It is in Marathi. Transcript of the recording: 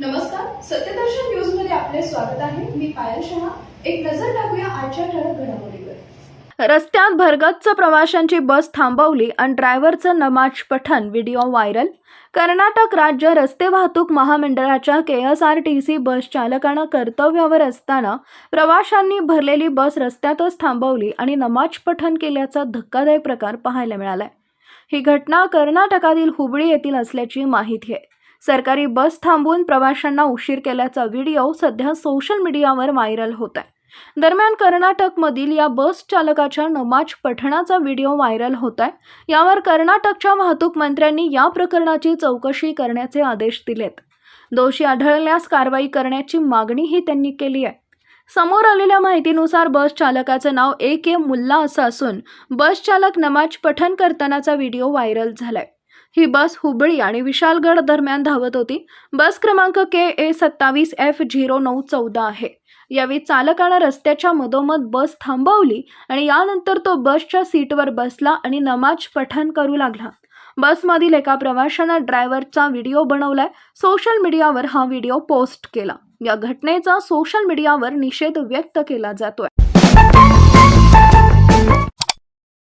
नमस्कार सत्यदर्शन न्यूजमध्ये आपले स्वागत आहे. मी पायल शहा. एक नजर टाकूया आजच्या ठळक घडामोडीवर. रस्त्यात भरगच्च प्रवाशांची बस थांबवली आणि ड्रायव्हरचं नमाज पठण व्हिडिओ व्हायरल. कर्नाटक राज्य रस्ते वाहतूक महामंडळाच्या K S R T C bus चालकानं कर्तव्यावर असताना प्रवाशांनी भरलेली बस रस्त्यातच थांबवली आणि नमाज पठण केल्याचा धक्कादायक प्रकार पाहायला मिळालाय. ही घटना कर्नाटकातील हुबळी येथील असल्याची माहिती आहे. सरकारी बस थांबवून प्रवाशांना उशीर केल्याचा व्हिडिओ सध्या सोशल मीडियावर व्हायरल होत आहे दरम्यान कर्नाटकमधील या बस चालकाच्या नमाज पठणाचा व्हिडिओ व्हायरल होत आहे यावर कर्नाटकच्या वाहतूक मंत्र्यांनी या प्रकरणाची चौकशी करण्याचे आदेश दिलेत. दोषी आढळल्यास कारवाई करण्याची मागणीही त्यांनी केली आहे. समोर आलेल्या माहितीनुसार बस चालकाचं नाव ए के मुल्ला असं असून बस चालक नमाज पठण करतानाचा व्हिडिओ व्हायरल झालाय. ही बस हुबळी आणि विशालगड दरम्यान धावत होती. बस क्रमांक के ए सत्तावीस एफ झिरो नऊ चौदा आहे. यावेळी चालकानं रस्त्याच्या मधोमध बस थांबवली आणि यानंतर तो बसच्या सीटवर बसला आणि नमाज पठण करू लागला. बसमधील एका प्रवाशानं ड्रायव्हरचा व्हिडिओ बनवलाय. सोशल मीडियावर हा व्हिडिओ पोस्ट केला. या घटनेचा सोशल मीडियावर निषेध व्यक्त केला जातोय.